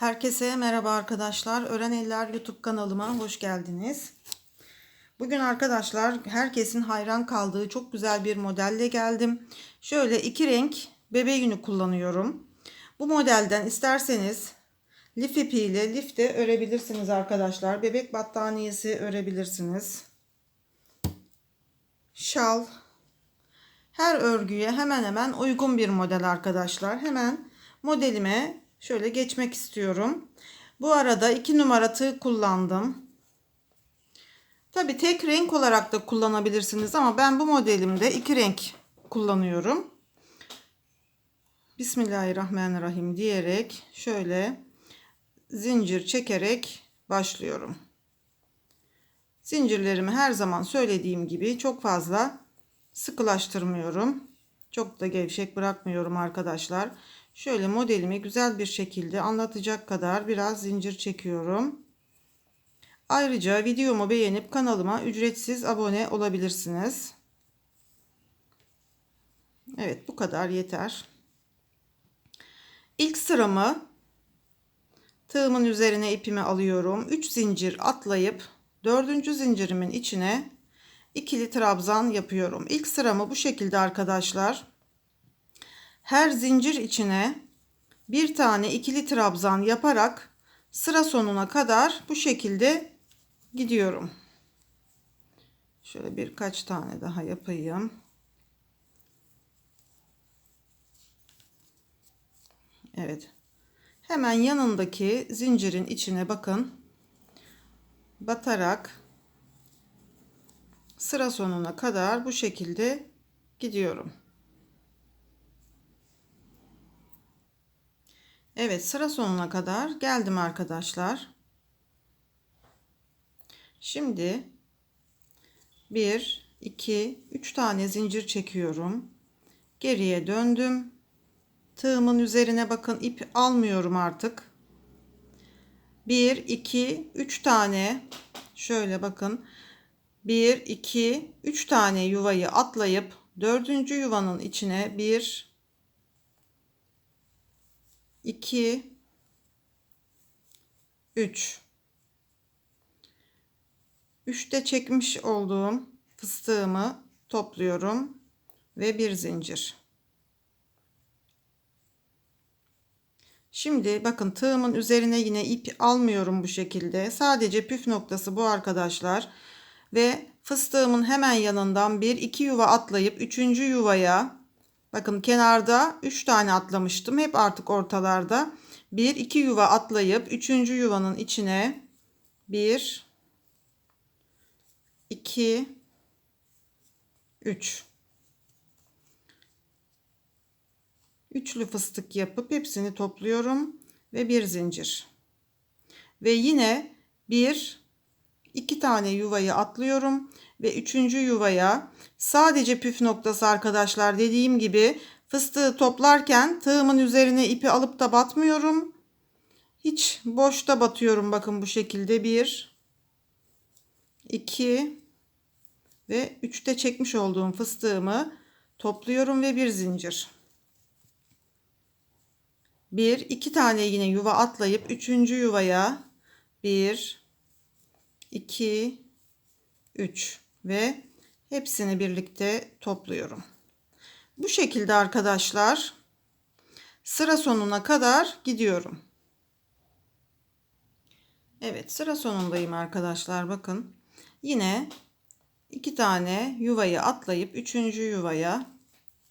Herkese merhaba arkadaşlar. Öğren Eller YouTube kanalıma hoş geldiniz. Bugün arkadaşlar herkesin hayran kaldığı çok güzel bir modelle geldim. Şöyle iki renk bebe yünü kullanıyorum. Bu modelden isterseniz lif ipiyle lif de örebilirsiniz arkadaşlar. Bebek battaniyesi örebilirsiniz. Şal. Her örgüye hemen hemen uygun bir model arkadaşlar. Hemen modelime şöyle geçmek istiyorum. Bu arada iki numara tığ kullandım. Tabi tek renk olarak da kullanabilirsiniz ama ben bu modelimde iki renk kullanıyorum. Bismillahirrahmanirrahim diyerek şöyle zincir çekerek başlıyorum. Zincirlerimi her zaman söylediğim gibi çok fazla sıkılaştırmıyorum. Çok da gevşek bırakmıyorum arkadaşlar. Şöyle modelimi güzel bir şekilde anlatacak kadar biraz zincir çekiyorum. Ayrıca videomu beğenip kanalıma ücretsiz abone olabilirsiniz. Evet bu kadar yeter. İlk sıramı tığımın üzerine ipimi alıyorum. 3 zincir atlayıp 4. zincirimin içine ikili trabzan yapıyorum. İlk sıramı bu şekilde arkadaşlar. Her zincir içine bir tane ikili trabzan yaparak sıra sonuna kadar bu şekilde gidiyorum. Şöyle birkaç tane daha yapayım. Evet. Hemen yanındaki zincirin içine bakın. Batarak sıra sonuna kadar bu şekilde gidiyorum. Evet sıra sonuna kadar geldim arkadaşlar. Şimdi 1 2 3 tane zincir çekiyorum. Geriye döndüm. Tığımın üzerine bakın ip almıyorum artık. 1 2 3 tane şöyle bakın 1 2 3 tane yuvayı atlayıp dördüncü yuvanın içine 1 2 3 3'te çekmiş olduğum fıstığımı topluyorum ve bir zincir. Şimdi bakın tığımın üzerine yine ip almıyorum bu şekilde. Sadece püf noktası bu arkadaşlar. Ve fıstığımın hemen yanından bir iki yuva atlayıp üçüncü yuvaya bakın kenarda üç tane atlamıştım. Hep artık ortalarda. Bir iki yuva atlayıp üçüncü yuvanın içine bir 2 3 üçlü fıstık yapıp hepsini topluyorum ve bir zincir. Ve yine bir iki tane yuvayı atlıyorum ve üçüncü yuvaya sadece püf noktası arkadaşlar dediğim gibi fıstığı toplarken tığımın üzerine ipi alıp da batmıyorum. Hiç boşta batıyorum bakın bu şekilde bir 2 ve 3'te çekmiş olduğum fıstığımı topluyorum ve bir zincir. Bir, iki tane yine yuva atlayıp üçüncü yuvaya bir, iki, üç ve hepsini birlikte topluyorum. Bu şekilde arkadaşlar sıra sonuna kadar gidiyorum. Evet sıra sonundayım arkadaşlar bakın. Yine iki tane yuvayı atlayıp üçüncü yuvaya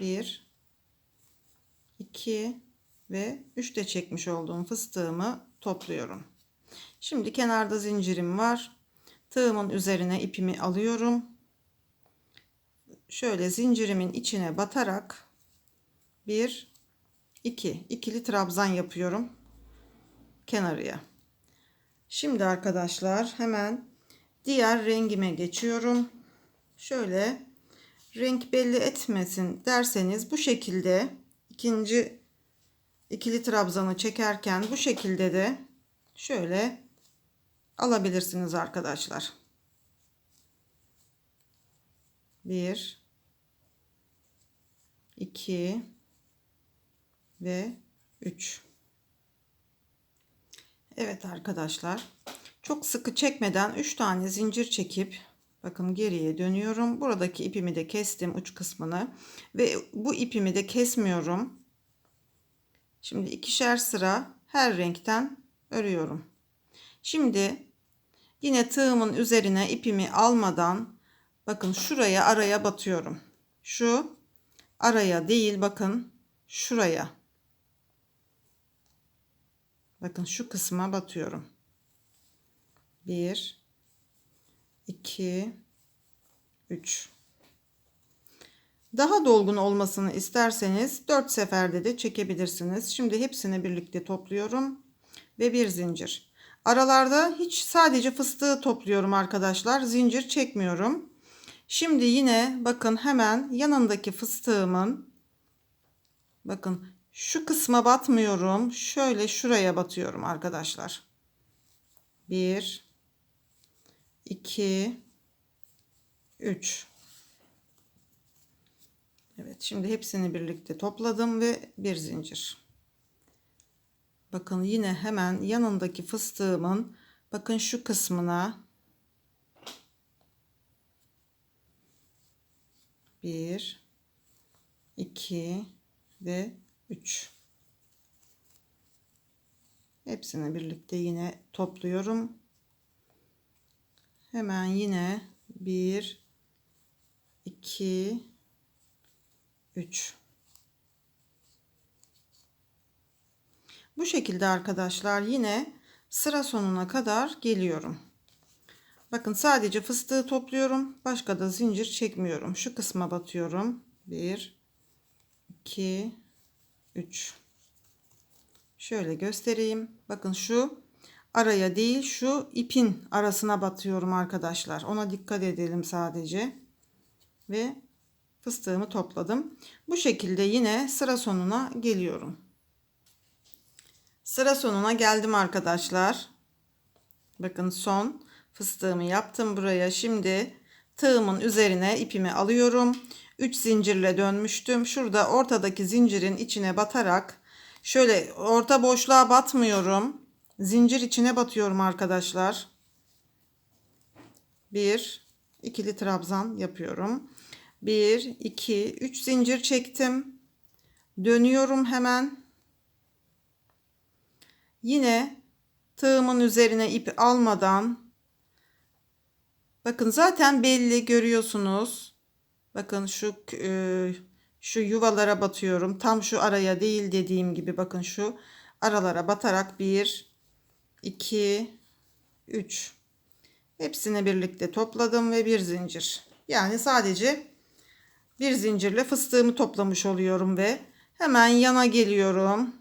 bir iki ve üçte çekmiş olduğum fıstığımı topluyorum. Şimdi kenarda zincirim var. Tığımın üzerine ipimi alıyorum. Şöyle zincirimin içine batarak bir iki ikili trabzan yapıyorum kenarıya. Şimdi arkadaşlar hemen diğer rengime geçiyorum. Şöyle renk belli etmesin derseniz bu şekilde ikinci ikili trabzanı çekerken bu şekilde de şöyle alabilirsiniz arkadaşlar. 1 2 ve 3 Evet arkadaşlar. Çok sıkı çekmeden 3 tane zincir çekip bakın geriye dönüyorum. Buradaki ipimi de kestim uç kısmını ve bu ipimi de kesmiyorum. Şimdi ikişer sıra her renkten örüyorum. Şimdi yine tığımın üzerine ipimi almadan bakın şuraya araya batıyorum. Şu araya değil bakın şuraya. Bakın şu kısma batıyorum. 1 2 3 Daha dolgun olmasını isterseniz 4 seferde de çekebilirsiniz. Şimdi hepsini birlikte topluyorum ve bir zincir. Aralarda hiç sadece fıstığı topluyorum arkadaşlar. Zincir çekmiyorum. Şimdi yine bakın hemen yanındaki fıstığımın bakın şu kısma batmıyorum. Şöyle şuraya batıyorum arkadaşlar. 1 2 3 Evet şimdi hepsini birlikte topladım ve bir zincir. Bakın yine hemen yanındaki fıstığımın bakın şu kısmına bir, iki ve üç. Hepsini birlikte yine topluyorum. Hemen yine bir, iki, üç. Bu şekilde arkadaşlar yine sıra sonuna kadar geliyorum. Bakın sadece fıstığı topluyorum. Başka da zincir çekmiyorum. Şu kısma batıyorum. 1 2 3 Şöyle göstereyim. Bakın şu araya değil şu ipin arasına batıyorum arkadaşlar. Ona dikkat edelim sadece. Ve fıstığımı topladım. Bu şekilde yine sıra sonuna geliyorum. Sıra sonuna geldim arkadaşlar. Bakın son fıstığımı yaptım buraya. Şimdi tığımın üzerine ipimi alıyorum. 3 zincirle dönmüştüm. Şurada ortadaki zincirin içine batarak şöyle orta boşluğa batmıyorum. Zincir içine batıyorum arkadaşlar. Bir ikili trabzan yapıyorum. 1 2 3 zincir çektim. Dönüyorum hemen. Yine tığımın üzerine ip almadan bakın zaten belli görüyorsunuz. Bakın şu e, şu yuvalara batıyorum. Tam şu araya değil dediğim gibi bakın şu aralara batarak 1 2 3 hepsini birlikte topladım ve bir zincir. Yani sadece bir zincirle fıstığımı toplamış oluyorum ve hemen yana geliyorum.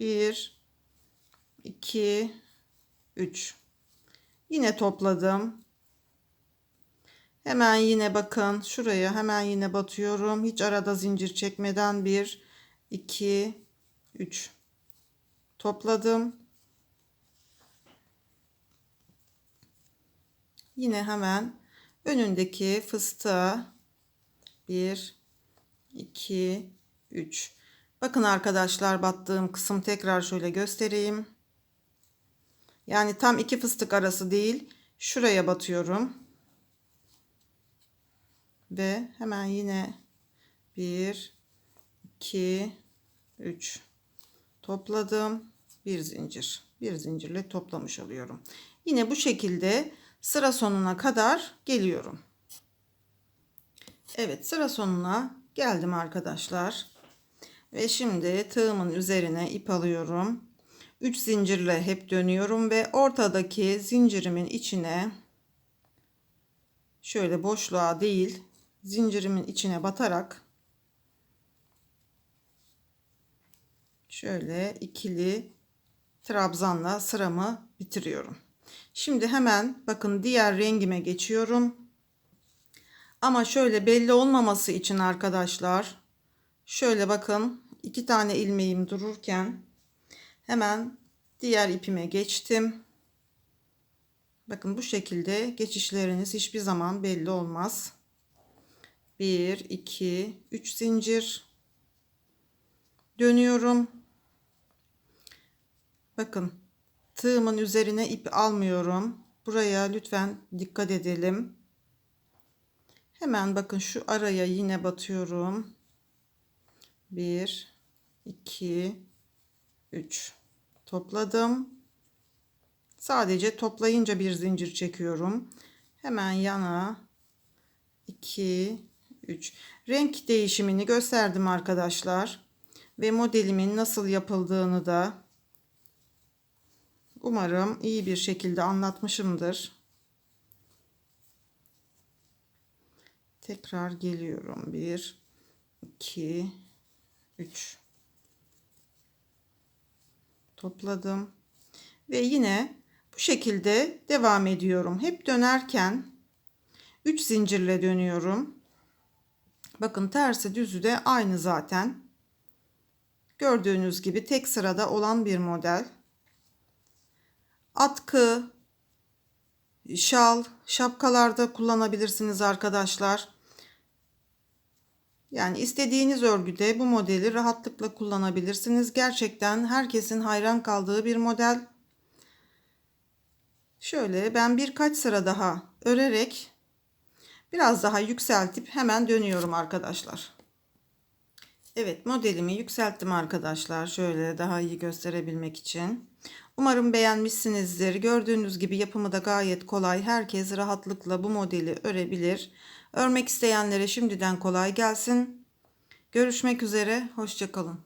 1 2 3 Yine topladım. Hemen yine bakın şuraya hemen yine batıyorum. Hiç arada zincir çekmeden 1 2 3 topladım. Yine hemen önündeki fıstığa 1 2 3 Bakın arkadaşlar battığım kısım tekrar şöyle göstereyim. Yani tam iki fıstık arası değil. Şuraya batıyorum. Ve hemen yine 1 2 3 topladım. Bir zincir. Bir zincirle toplamış oluyorum. Yine bu şekilde sıra sonuna kadar geliyorum. Evet sıra sonuna geldim arkadaşlar. Ve şimdi tığımın üzerine ip alıyorum. 3 zincirle hep dönüyorum ve ortadaki zincirimin içine şöyle boşluğa değil zincirimin içine batarak şöyle ikili trabzanla sıramı bitiriyorum. Şimdi hemen bakın diğer rengime geçiyorum. Ama şöyle belli olmaması için arkadaşlar şöyle bakın iki tane ilmeğim dururken hemen diğer ipime geçtim. Bakın bu şekilde geçişleriniz hiçbir zaman belli olmaz. 1 2 3 zincir dönüyorum. Bakın Tığımın üzerine ip almıyorum. Buraya lütfen dikkat edelim. Hemen bakın şu araya yine batıyorum. 1 2 3 topladım. Sadece toplayınca bir zincir çekiyorum. Hemen yana 2 3 renk değişimini gösterdim arkadaşlar ve modelimin nasıl yapıldığını da umarım iyi bir şekilde anlatmışımdır. Tekrar geliyorum. 1 2 3 topladım ve yine bu şekilde devam ediyorum. Hep dönerken 3 zincirle dönüyorum. Bakın tersi düzü de aynı zaten. Gördüğünüz gibi tek sırada olan bir model. Atkı, şal, şapkalarda kullanabilirsiniz arkadaşlar. Yani istediğiniz örgüde bu modeli rahatlıkla kullanabilirsiniz. Gerçekten herkesin hayran kaldığı bir model. Şöyle ben birkaç sıra daha örerek biraz daha yükseltip hemen dönüyorum arkadaşlar. Evet modelimi yükselttim arkadaşlar. Şöyle daha iyi gösterebilmek için. Umarım beğenmişsinizdir. Gördüğünüz gibi yapımı da gayet kolay. Herkes rahatlıkla bu modeli örebilir. Örmek isteyenlere şimdiden kolay gelsin. Görüşmek üzere. Hoşçakalın.